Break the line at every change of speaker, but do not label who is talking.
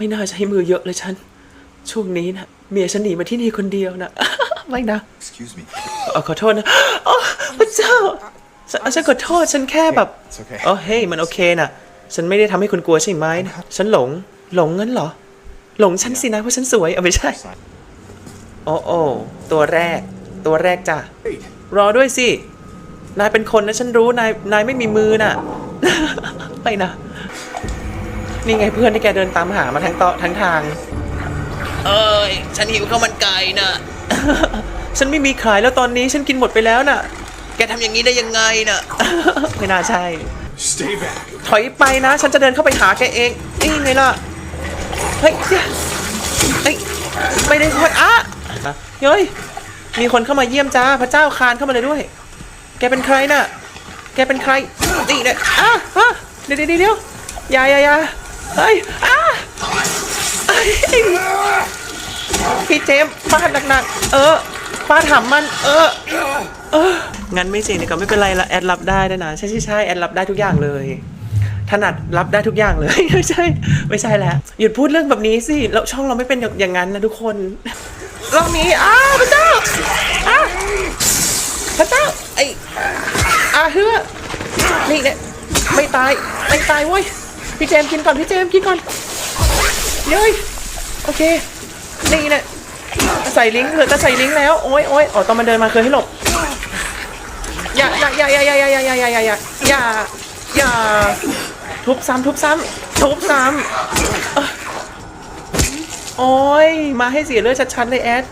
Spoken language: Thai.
ไม่น่าใช้มือเยอะเลยฉัน ช่วงนี้นะเมียฉันหนีมาที่นี่คนเดียวนะ ไม่นะ
Excuse me.
เออขอโทษนะอ๋อพระเจ้าฉันฉันขอโทษฉันแค่แบบ
It's okay.
อ๋อเฮ้ยมันโอเคนะฉันไม่ได้ทำให้คุณกลัวใช่ไหมนะฉันหลง หลงงั้นเหรอ หลงฉันสินะเพราะฉันสวยเอาไม่ใช่ โอ้โอ้ตัวแรก ตัวแรกจ้ะ
Wait.
รอด้วยสิ นายเป็นคนนะฉันรู้ นาย นายไม่มีมือน่ะ ไปนะ นี่ไงเพื่อนที่แกเดินตามหามาทั้งต่อทั้งทาง เอ้ยฉันหิวข้าวมันไก่น่ะฉันไม่มีขายแล้วตอนนี้ฉันกินหมดไปแล้วน่ะ แกทำอย่างนี้ได้ยังไงน่ะ ไม่น่าใช่
Stay back.
ถอยไปนะ ฉันจะเดินเข้าไปหาแกเอง นี่ไงล่ะ เฮ้ยเฮ้ยไม่ได้ถอยอะเฮ้ย มีคนเข้ามาเยี่ยมจ้า พระเจ้าคานเข้ามาเลยด้วย แกเป็นใครน่ะ แกเป็นใคร นี่เนี่ยอะอะเดี๋ยวเดี๋ยวเดี๋ยวอย่าอย่าอย่า เฮ้ยอะเฮ้ยพี่เจมฟาดหนักๆ เออฟาดหำมัน เออ เออ งั้นไม่จริงนี่ก็ไม่เป็นไรละแอดรับได้ด้วยนะ ใช่ใช่ใช่แอดรับได้ทุกอย่างเลย ถนัดรับได้ทุกอย่างเลย ไม่ใช่ ไม่ใช่แล้ว หยุดพูดเรื่องแบบนี้สิ แล้วช่องเราไม่เป็นอย่างนั้นนะทุกคนรอบนี้ อ้าพระเจ้า อ้าพระเจ้า ไอ้อาเฮือนี่เนี่ยไม่ตาย ไม่ตายเว้ย พี่เจมกินก่อนพี่เจมกินก่อนเย้ยโอเคนี่เนี่ยใส่ลิงก์เหลือจะใส่ลิงก์แล้วโอ๊ยโอ๊ยอ๋อตอนมันเดินมาเคยให้หลบอย่าอย่าอย่าอย่าอย่าอย่าอย่าอย่าอย่าอย่าอย่าอย่าทุบซ้ำทุบซ้ำทุบซ้ำโอ้ยมาให้เสียเลือดชัดๆเลยแอด